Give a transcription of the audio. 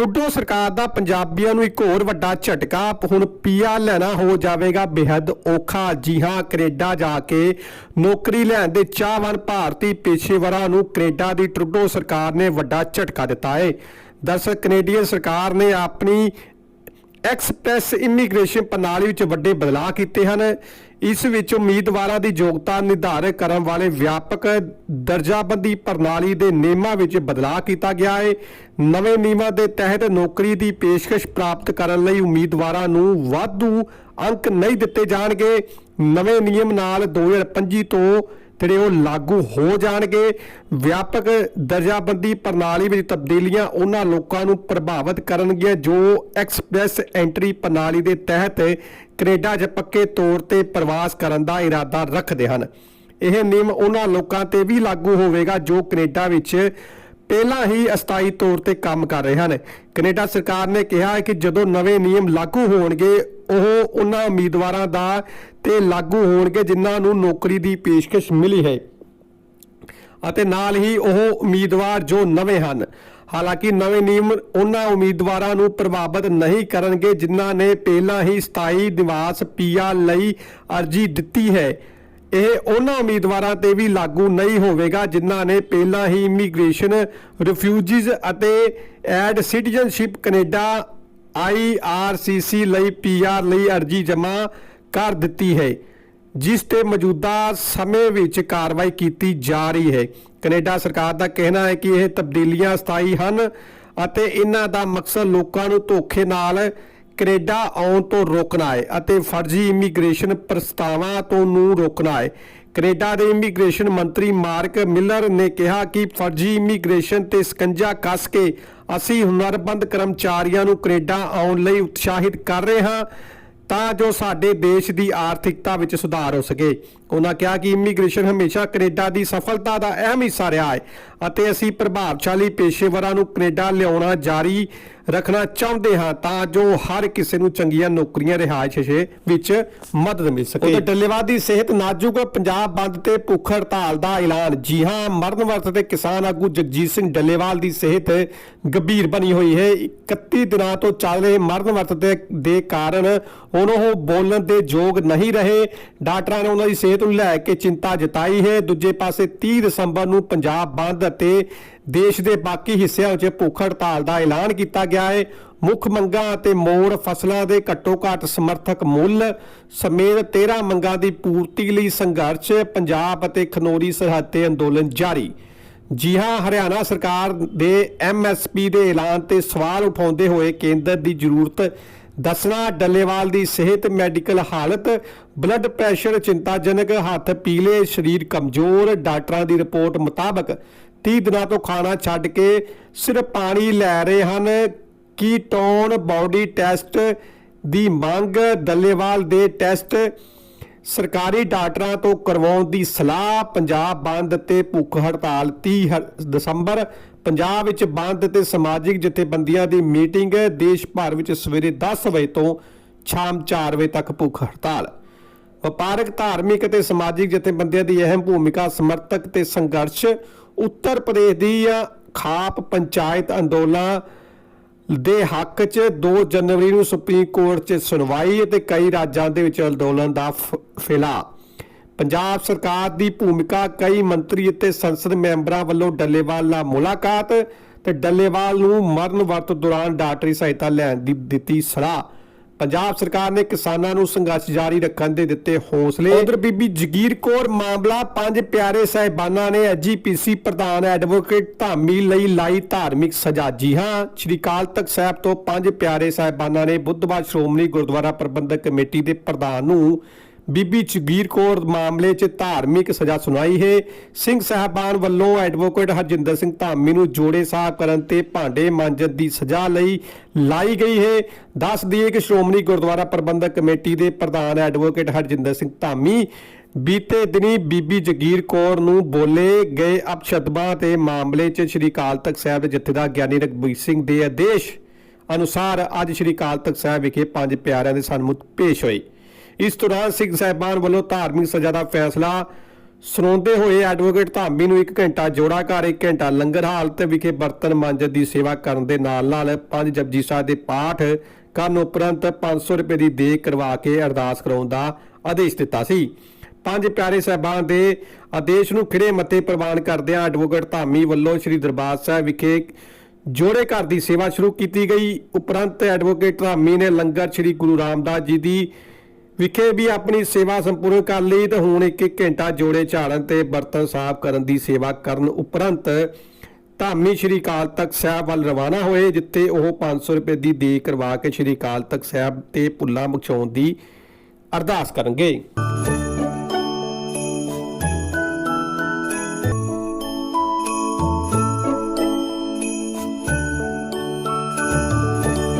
Trudeau ਸਰਕਾਰ ਦਾ ਪੰਜਾਬੀਆਂ ਨੂੰ ਇੱਕ ਹੋਰ ਵੱਡਾ ਝਟਕਾ ਹੁਣ ਪੀਆ ਲੈਣਾ ਹੋ ਜਾਵੇਗਾ ਬੇहद ਔਖਾ। ਜੀ ਹਾਂ, ਕੈਨੇਡਾ ਜਾ ਕੇ ਨੌਕਰੀ ਲੈਣ ਦੇ ਚਾਹਵਾਨ ਭਾਰਤੀ ਪੇਸ਼ੇਵਰਾਂ ਨੂੰ ਕੈਨੇਡਾ ਦੀ ਟਰੂਡੋ ਸਰਕਾਰ ਨੇ ਵੱਡਾ ਝਟਕਾ ਦਿੱਤਾ ਹੈ ਦਰਅਸਲ ਕੈਨੇਡੀਅਨ ਸਰਕਾਰ ਨੇ ਆਪਣੀ ਐਕਸਪ੍ਰੈਸ ਇਮੀਗ੍ਰੇਸ਼ਨ ਪ੍ਰਣਾਲੀ ਵਿੱਚ ਵੱਡੇ ਬਦਲਾਅ ਕੀਤੇ ਹਨ। ਇਸ ਵਿੱਚ ਉਮੀਦਵਾਰਾਂ ਦੀ ਯੋਗਤਾ ਨਿਰਧਾਰਤ ਕਰਨ ਵਾਲੇ ਵਿਆਪਕ ਦਰਜਾਬੰਦੀ ਪ੍ਰਣਾਲੀ ਦੇ ਨਿਯਮਾਂ ਵਿੱਚ ਬਦਲਾਅ ਕੀਤਾ ਗਿਆ ਹੈ। ਨਵੇਂ ਨਿਯਮਾਂ ਦੇ ਤਹਿਤ ਨੌਕਰੀ ਦੀ ਪੇਸ਼ਕਸ਼ ਪ੍ਰਾਪਤ ਕਰਨ ਲਈ ਉਮੀਦਵਾਰਾਂ ਨੂੰ ਵਾਧੂ ਅੰਕ ਨਹੀਂ ਦਿੱਤੇ ਜਾਣਗੇ। ਨਵੇਂ ਨਿਯਮ ਨਾਲ 2025 ਤੋਂ ਜਿਹੜੇ ਉਹ ਲਾਗੂ ਹੋ ਜਾਣਗੇ, ਵਿਆਪਕ ਦਰਜਾਬੰਦੀ ਪ੍ਰਣਾਲੀ ਵਿੱਚ ਤਬਦੀਲੀਆਂ ਉਹਨਾਂ ਲੋਕਾਂ ਨੂੰ ਪ੍ਰਭਾਵਿਤ ਕਰਨਗੀਆਂ, ਜੋ ਐਕਸਪ੍ਰੈਸ ਐਂਟਰੀ ਪ੍ਰਣਾਲੀ ਦੇ ਤਹਿਤ ਕੈਨੇਡਾ 'ਚ ਪੱਕੇ ਤੌਰ ਤੇ ਪ੍ਰਵਾਸ ਕਰਨ ਦਾ ਇਰਾਦਾ ਰੱਖਦੇ ਹਨ। ਇਹ ਨਿਯਮ ਉਹਨਾਂ ਲੋਕਾਂ ਤੇ ਵੀ ਲਾਗੂ ਹੋਵੇਗਾ, ਜੋ ਕੈਨੇਡਾ ਵਿੱਚ ਪਹਿਲਾਂ ਹੀ ਅਸਥਾਈ ਤੌਰ ਤੇ ਕੰਮ ਕਰ ਰਹੇ ਹਨ। ਕੈਨੇਡਾ ਸਰਕਾਰ ਨੇ ਕਿਹਾ ਹੈ ਕਿ ਜਦੋਂ ਨਵੇਂ ਨਿਯਮ ਲਾਗੂ ਹੋਣਗੇ ਉਹ ਉਹਨਾਂ ਉਮੀਦਵਾਰਾਂ ਦਾ ਤੇ ਲਾਗੂ ਹੋਣਗੇ ਜਿਨ੍ਹਾਂ ਨੂੰ ਨੌਕਰੀ ਦੀ ਪੇਸ਼ਕਸ਼ ਮਿਲੀ ਹੈ। ਅਤੇ ਨਾਲ ਹੀ ਉਹ ਉਮੀਦਵਾਰ ਜੋ ਨਵੇਂ ਹਨ, ਹਾਲਾਂਕਿ ਨਵੇਂ ਨਿਯਮ ਉਹਨਾਂ ਉਮੀਦਵਾਰਾਂ ਨੂੰ ਪ੍ਰਭਾਵਿਤ ਨਹੀਂ ਕਰਨਗੇ ਜਿਨ੍ਹਾਂ ਨੇ ਪਹਿਲਾਂ ਹੀ ਸਥਾਈ ਨਿਵਾਸ ਪੀਆ ਲਈ ਅਰਜ਼ੀ ਦਿੱਤੀ ਹੈ। ਇਹ ਉਹਨਾਂ ਉਮੀਦਵਾਰਾਂ ਤੇ ਵੀ ਲਾਗੂ ਨਹੀਂ ਹੋਵੇਗਾ ਜਿਨ੍ਹਾਂ ਨੇ ਪਹਿਲਾਂ ਹੀ ਇਮੀਗ੍ਰੇਸ਼ਨ, ਰਿਫਿਊਜੀਜ਼ ਅਤੇ ਐਡ ਸਿਟੀਜ਼ਨਸ਼ਿਪ ਕੈਨੇਡਾ ਆਈਆਰਸੀਸੀ ਲਈ ਪੀਆਰ ਲਈ ਅਰਜ਼ੀ ਜਮ੍ਹਾਂ ਕਰ ਦਿੱਤੀ ਹੈ, ਜਿਸ ਤੇ ਮੌਜੂਦਾ ਸਮੇਂ ਵਿੱਚ ਕਾਰਵਾਈ ਕੀਤੀ ਜਾ ਰਹੀ ਹੈ। ਕੈਨੇਡਾ ਸਰਕਾਰ ਦਾ ਕਹਿਣਾ ਹੈ ਕਿ ਇਹ ਤਬਦੀਲੀਆਂ ਸਥਾਈ ਹਨ ਅਤੇ ਇਹਨਾਂ ਦਾ ਮਕਸਦ ਲੋਕਾਂ ਨੂੰ ਧੋਖੇ ਨਾਲ ਕੈਨੇਡਾ ਆਉਣ ਤੋਂ ਰੋਕਣਾ ਹੈ ਅਤੇ ਫਰਜ਼ੀ ਇਮੀਗ੍ਰੇਸ਼ਨ ਪ੍ਰਸਤਾਵਾਂ ਤੋਂ ਨੂੰ ਰੋਕਣਾ ਹੈ। ਕੈਨੇਡਾ ਦੇ ਇਮੀਗ੍ਰੇਸ਼ਨ ਮੰਤਰੀ ਮਾਰਕ ਮਿਲਰ ਨੇ ਕਿਹਾ ਕਿ ਫਰਜ਼ੀ ਇਮੀਗ੍ਰੇਸ਼ਨ ਤੇ ਸਕੰਜਾ ਕੱਸ ਕੇ ਅਸੀਂ ਹੁਨਰਬੰਦ ਕਰਮਚਾਰੀਆਂ ਨੂੰ ਕੈਨੇਡਾ ਆਉਣ ਲਈ ਉਤਸ਼ਾਹਿਤ ਕਰ ਰਹੇ ਹਾਂ ਤਾਂ ਜੋ ਸਾਡੇ ਦੇਸ਼ ਦੀ ਆਰਥਿਕਤਾ ਵਿੱਚ ਸੁਧਾਰ ਹੋ ਸਕੇ। ਉਹਨਾਂ ਕਿਹਾ ਕਿ ਇਮੀਗ੍ਰੇਸ਼ਨ ਹਮੇਸ਼ਾ ਕੈਨੇਡਾ ਦੀ ਸਫਲਤਾ ਦਾ ਅਹਿਮ ਹਿੱਸਾ ਰਿਹਾ ਹੈ ਅਤੇ ਅਸੀਂ ਪ੍ਰਭਾਵਸ਼ਾਲੀ ਪੇਸ਼ੇਵਰਾਂ ਨੂੰ ਕੈਨੇਡਾ ਲਿਆਉਣਾ ਜਾਰੀ ਰੱਖਣਾ ਚਾਹੁੰਦੇ ਹਾਂ ਤਾਂ ਜੋ ਹਰ ਕਿਸੇ ਨੂੰ ਚੰਗੀਆਂ ਨੌਕਰੀਆਂ ਰਿਹਾਇਸ਼ ਵਿੱਚ ਮਦਦ ਮਿਲ ਸਕੇ। ਤੇ ਡੱਲੇਵਾਲ ਦੀ ਸਿਹਤ ਨਾਜ਼ੁਕ ਪੰਜਾਬ ਬੰਦ ਤੇ ਭੁੱਖ ਹੜਤਾਲ ਦਾ ਐਲਾਨ। ਜੀ ਹਾਂ, ਮਰਨ ਵਰਤ ਤੇ ਕਿਸਾਨ ਆਗੂ ਜਗਜੀਤ ਸਿੰਘ ਡੱਲੇਵਾਲ ਦੀ ਸਿਹਤ ਗੰਭੀਰ ਬਣੀ ਹੋਈ ਹੈ। 31 ਦਿਨਾਂ ਤੋਂ ਚੱਲ ਰਹੇ ਮਰਨ ਵਰਤ ਦੇ ਦੇ ਕਾਰਨ ਹੁਣ ਉਹ ਬੋਲਣ ਦੇ ਯੋਗ ਨਹੀਂ ਰਹੇ। ਡਾਕਟਰਾਂ ਨੇ ਉਹਨਾਂ ਦੀ ਸਿਹਤ ਨੂੰ ਲੈ ਕੇ ਚਿੰਤਾ ਜਤਾਈ ਹੈ। ਦੂਜੇ ਪਾਸੇ 30 ਦਸੰਬਰ ਨੂੰ ਪੰਜਾਬ ਬੰਦ ਅਤੇ ਦੇਸ਼ ਦੇ ਬਾਕੀ ਹਿੱਸਿਆਂ ਵਿੱਚ ਭੁੱਖ ਹੜਤਾਲ ਦਾ ਐਲਾਨ ਕੀਤਾ ਗਿਆ ਹੈ। ਮੁੱਖ ਮੰਗਾਂ ਅਤੇ ਮੋੜ ਫਸਲਾਂ ਦੇ ਘੱਟੋ ਘੱਟ ਸਮਰਥਕ ਮੁੱਲ ਸਮੇਤ 13 ਮੰਗਾਂ ਦੀ ਪੂਰਤੀ ਲਈ ਸੰਘਰਸ਼, ਪੰਜਾਬ ਅਤੇ ਖਨੋਰੀ ਸਰਹੱਦ ਤੇ ਅੰਦੋਲਨ ਜਾਰੀ। ਜੀ ਹਾਂ, ਹਰਿਆਣਾ ਸਰਕਾਰ ਦੇ ਐਮਐਸਪੀ ਦੇ ਐਲਾਨ ਤੇ ਸਵਾਲ ਉਠਾਉਂਦੇ ਹੋਏ ਕੇਂਦਰ ਦੀ ਜ਼ਰੂਰਤ ਦੱਸਣਾ, ਡੱਲੇਵਾਲ ਦੀ ਸਿਹਤ, ਮੈਡੀਕਲ ਹਾਲਤ, ਬਲੱਡ ਪ੍ਰੈਸ਼ਰ ਚਿੰਤਾਜਨਕ, ਹੱਥ ਪੀਲੇ, ਸਰੀਰ ਕਮਜ਼ੋਰ, ਡਾਕਟਰਾਂ ਦੀ ਰਿਪੋਰਟ ਮੁਤਾਬਕ 30 ਦਿਨਾਂ ਤੋਂ ਖਾਣਾ ਛੱਡ ਕੇ ਸਿਰਫ ਪਾਣੀ ਲੈ ਰਹੇ ਹਨ। ਕੀਟੋਨ ਬਾਡੀ ਟੈਸਟ ਦੀ ਮੰਗ ਦੱਲੇਵਾਲ ਦੇ ਟੈਸਟ ਸਰਕਾਰੀ ਡਾਕਟਰਾਂ ਤੋਂ ਕਰਵਾਉਣ ਦੀ ਸਲਾਹ। ਪੰਜਾਬ ਬੰਦ ਤੇ ਭੁੱਖ ਹੜਤਾਲ 30 ਹ- ਦਸੰਬਰ। ਪੰਜਾਬ ਵਿੱਚ ਬੰਦ ਤੇ ਸਮਾਜਿਕ ਜਥੇਬੰਦੀਆਂ ਦੀ ਮੀਟਿੰਗ। ਦੇਸ਼ ਭਰ ਵਿੱਚ ਸਵੇਰੇ 10 ਵਜੇ ਤੋਂ ਸ਼ਾਮ 4 ਵਜੇ ਤੱਕ ਭੁੱਖ ਹੜਤਾਲ। ਵਪਾਰਕ, ਧਾਰਮਿਕ ਅਤੇ ਸਮਾਜਿਕ ਜਥੇਬੰਦੀਆਂ ਦੀ ਅਹਿਮ ਭੂਮਿਕਾ ਸਮਰਥਕ ਤੇ ਸੰਘਰਸ਼। ਉੱਤਰ ਪ੍ਰਦੇਸ਼ ਦੀ ਖਾਪ ਪੰਚਾਇਤ ਅੰਦੋਲਨ ਦੇ ਹੱਕ 'ਚ 2 ਜਨਵਰੀ ਨੂੰ ਸੁਪਰੀਮ ਕੋਰਟ 'ਚ ਸੁਣਵਾਈ ਅਤੇ ਕਈ ਰਾਜਾਂ ਦੇ ਵਿੱਚ ਅੰਦੋਲਨ ਦਾ ਫ- ਫੈਲਾਅ ਪੰਜਾਬ ਸਰਕਾਰ ਦੀ ਭੂਮਿਕਾ, ਕਈ ਮੰਤਰੀ ਅਤੇ ਸੰਸਦ ਮੈਂਬਰਾਂ ਵੱਲੋਂ ਡੱਲੇਵਾਲ ਨਾਲ ਮੁਲਾਕਾਤ ਤੇ ਡੱਲੇਵਾਲ ਨੂੰ ਮਰਨ ਵਰਤ ਦੌਰਾਨ ਡਾਕਟਰੀ ਸਹਾਇਤਾ ਲੈਣ ਦੀ ਦਿੱਤੀ ਸਲਾਹ। ਪੰਜਾਬ ਸਰਕਾਰ ਨੇ ਕਿਸਾਨਾਂ ਨੂੰ ਸੰਘਰਸ਼ ਜਾਰੀ ਰੱਖਣ ਦੇ ਦਿੱਤੇ ਹੌਸਲੇ। ਉਧਰ ਬੀਬੀ ਜਗੀਰ ਕੌਰ ਮਾਮਲਾ ਪੰਜ ਪਿਆਰੇ ਸਾਹਿਬਾਨਾਂ ਨੇ ਐਜੀਪੀਸੀ ਪ੍ਰਧਾਨ ਐਡਵੋਕੇਟ ਧਾਮੀ ਲਈ ਲਾਈ ਧਾਰਮਿਕ ਸਜ਼ਾ। ਜੀ ਹਾਂ, ਸ਼੍ਰੀ ਅਕਾਲ ਤਖਤ ਸਾਹਿਬ ਤੋਂ ਪੰਜ ਪਿਆਰੇ ਸਾਹਿਬਾਨਾਂ ਨੇ ਬੁੱਧਵਾਰ ਸ਼੍ਰੋਮਣੀ ਗੁਰਦੁਆਰਾ ਪ੍ਰਬੰਧਕ ਕਮੇਟੀ ਦੇ ਪ੍ਰਧਾਨ ਨੂੰ ਬੀਬੀ ਜਗੀਰ ਕੌਰ ਮਾਮਲੇ 'ਚ ਧਾਰਮਿਕ ਸਜ਼ਾ ਸੁਣਾਈ ਹੈ। ਸਿੰਘ ਸਾਹਿਬਾਨ ਵੱਲੋਂ ਐਡਵੋਕੇਟ ਹਰਜਿੰਦਰ ਸਿੰਘ ਧਾਮੀ ਨੂੰ ਜੋੜੇ ਸਾਫ਼ ਕਰਨ ਤੇ ਭਾਂਡੇ ਮਾਂਜਣ ਦੀ ਸਜ਼ਾ ਲਈ ਲਾਈ ਗਈ ਹੈ। ਦੱਸ ਦਈਏ ਕਿ ਸ਼੍ਰੋਮਣੀ ਗੁਰਦੁਆਰਾ ਪ੍ਰਬੰਧਕ ਕਮੇਟੀ ਦੇ ਪ੍ਰਧਾਨ ਐਡਵੋਕੇਟ ਹਰਜਿੰਦਰ ਸਿੰਘ ਧਾਮੀ ਬੀਤੇ ਦਿਨੀ ਬੀਬੀ ਜਗੀਰ ਕੌਰ ਨੂੰ ਬੋਲੇ ਗਏ ਅਪਸ਼ਬਦਾਂ ਤੇ ਮਾਮਲੇ 'ਚ ਸ਼੍ਰੀ ਅਕਾਲ ਤਖਤ ਸਾਹਿਬ ਦੇ ਜਥੇਦਾਰ ਗਿਆਨੀ ਰਘਬੀਰ ਸਿੰਘ ਦੇ ਆਦੇਸ਼ ਅਨੁਸਾਰ ਅੱਜ ਸ਼੍ਰੀ ਅਕਾਲ ਤਖਤ ਸਾਹਿਬ ਵਿਖੇ ਪੰਜ ਪਿਆਰਿਆਂ ਦੇ ਸਨਮੁਖ ਪੇਸ਼ ਹੋਏ। ਇਸ ਦੌਰਾਨ ਸਿੰਘ ਸਾਹਿਬਾਨ ਵੱਲੋਂ ਧਾਰਮਿਕ ਸਜ਼ਾ ਦਾ ਫੈਸਲਾ ਸੁਣਾਉਂਦੇ ਹੋਏ ਐਡਵੋਕੇਟ ਧਾਮੀ ਨੂੰ 1 ਘੰਟਾ ਜੋੜਾ ਘਰ 1 ਘੰਟਾ ਲੰਗਰ ਹਾਲਤ ਵਿਖੇ ਬਰਤਨ ਮਾਂਜਣ ਦੀ ਸੇਵਾ ਕਰਨ ਦੇ ਨਾਲ ਨਾਲ ਪੰਜ ਜਪਜੀ ਸਾਹਿਬ ਦੇ ਪਾਠ ਕਰਨ ਉਪਰੰਤ 500 ਰੁਪਏ ਦੀ ਦੇ ਕਰਵਾ ਕੇ ਅਰਦਾਸ ਕਰਾਉਣ ਦਾ ਆਦੇਸ਼ ਦਿੱਤਾ ਸੀ। ਪੰਜ ਪਿਆਰੇ ਸਾਹਿਬਾਨ ਦੇ ਆਦੇਸ਼ ਨੂੰ ਖਿੜੇ ਮੱਤੇ ਪ੍ਰਵਾਨ ਕਰਦਿਆਂ ਐਡਵੋਕੇਟ ਧਾਮੀ ਵੱਲੋਂ ਸ੍ਰੀ ਦਰਬਾਰ ਸਾਹਿਬ ਵਿਖੇ ਜੋੜੇ ਘਰ ਦੀ ਸੇਵਾ ਸ਼ੁਰੂ ਕੀਤੀ ਗਈ। ਉਪਰੰਤ ਐਡਵੋਕੇਟ ਧਾਮੀ ਨੇ ਲੰਗਰ ਸ੍ਰੀ ਗੁਰੂ ਰਾਮਦਾਸ ਜੀ ਦੀ ਵਿਖੇ ਵੀ ਆਪਣੀ ਸੇਵਾ ਸੰਪੂਰਨ ਕਰ ਲਈ ਤੇ ਹੁਣ ਇੱਕ ਇੱਕ ਘੰਟਾ ਜੋੜੇ ਝਾੜਨ ਤੇ ਬਰਤਨ ਸਾਫ਼ ਕਰਨ ਦੀ ਸੇਵਾ ਕਰਨ ਉਪਰੰਤ ਧਾਮੀ ਸ਼੍ਰੀ ਅਕਾਲ ਤਖਤ ਸਾਹਿਬ ਵੱਲ ਰਵਾਨਾ ਹੋਏ, ਜਿੱਥੇ ਉਹ 500 ਰੁਪਏ ਦੀ ਦੇ ਕਰਵਾ ਕੇ ਸ਼੍ਰੀ ਅਕਾਲ ਤਖਤ ਸਾਹਿਬ ਤੇ ਪੁੱਲਾ ਬਖਸ਼ਾਉਣ ਦੀ ਅਰਦਾਸ ਕਰਨਗੇ।